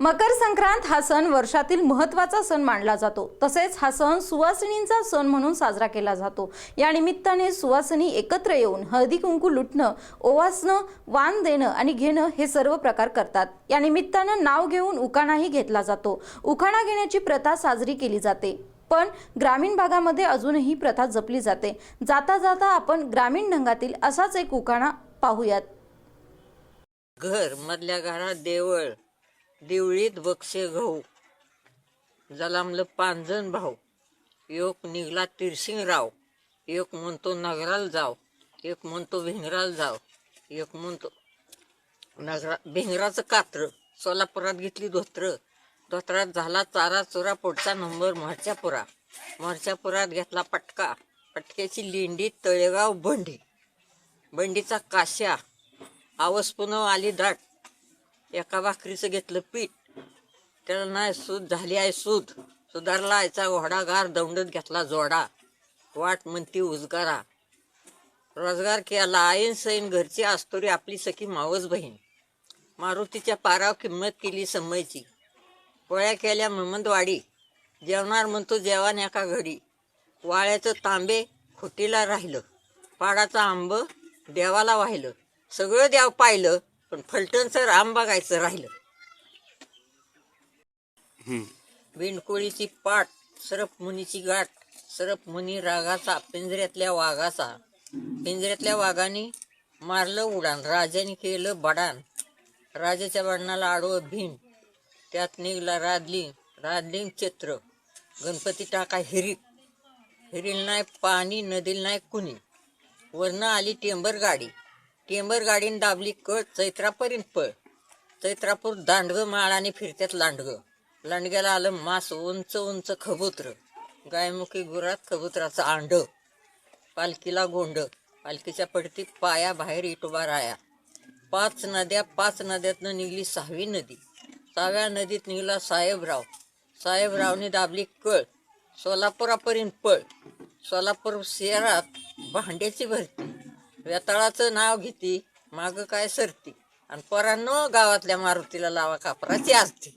मकर संक्रांत हा सण वर्षातील महत्त्वाचा सण मानला जातो. तसेच हा सण सुवासिनींचा सण म्हणून साजरा केला जातो. या निमित्ताने सुवासिनी एकत्र येऊन हळदी कुंकू लुटणं ओवासणं वाण देणं आणि घेणं हे सर्व प्रकार करतात. या निमित्तानं नाव घेऊन उकाणाही घेतला जातो. उखाणा घेण्याची प्रथा साजरी केली जाते. पण ग्रामीण भागामध्ये अजूनही प्रथा जपली जाते. जाता जाता आपण ग्रामीण ढंगातील असाच एक उखाणा पाहूयात. घर मधल्या घरात देवळ देवळीत बक्षे गहू. जलामलं पांजण भाऊ. एक निघला तिरसिंगराव. एक म्हणतो नगराल जाव. एक म्हणतो भिंगराल जाव. एक म्हणतो नगरा भिंगराचं कात्र. सोलापुरात घेतली धोत्र. धोत्रात झाला चारा चोरा पुढचा नंबर मरच्यापुरा मोर्चापुरात घेतला पटका. पटक्याची लेंडी तळेगाव बंडी. बंडीचा काश्या. आवस पुन्हा आली दाट. एका भाकरीचं घेतलं पीठ. त्याला नाही सूद झाली आहे सूद. सुधारला आयचा घोडागार दौंडत घेतला जोडा. वाट म्हणती उजगारा. रोजगार केला आईन सैन घरची आस्तोरी आपली सखी मावस बहीण. मारुतीच्या पाराव किंमत केली समयची पोळ्या केल्या महमदवाडी जेवणार म्हणतो जेवण एका घडी. वाळ्याचं तांबे खुटीला राहिलं. पाडाचं आंब देवाला वाहिलं. सगळं देव पाहिलं. पण फलटणचं राम बघायचं राहिलं. बिनकोळीची पाट सरप मुनीची गाठ सरप मुनी रागाचा पिंजऱ्यातल्या वाघाचा. पिंजऱ्यातल्या वाघाने मारलं उडान राजाने केलं बडान राजाच्या बडणाला आडवं भीम. त्यात निघला रादली रादलिंग चित्र गणपती टाका हिरीत हिरील नाही पाणी नदील नाही कुणी. वरनं आली टेंबर गाडी. टेंबर गाडीन दाबली कळ चैत्रापर्यंत पळ. चैत्रापूर दांडगं माळाने फिरत्यात लांडगं. लांडग्याला आलं मास उंच उंच खबुत्र. गायमुखी गुरात खबुत्राचं आंड. पालखीला गोंड. पालखीच्या पडतीत पाया बाहेर इटोबा राया. पाच नद्या पाच नद्यातनं निघली सहावी नदी. सहाव्या नदीत निघला साहेबराव. साहेबरावने दाबली कळ. सोलापुरापर्यंत पळ. सोलापूर शहरात भांड्याची भरती. वेताळाचं नाव घेते माग काय सरती. आणि पोरांनो गावातल्या मारुतीला लावा कापराची असते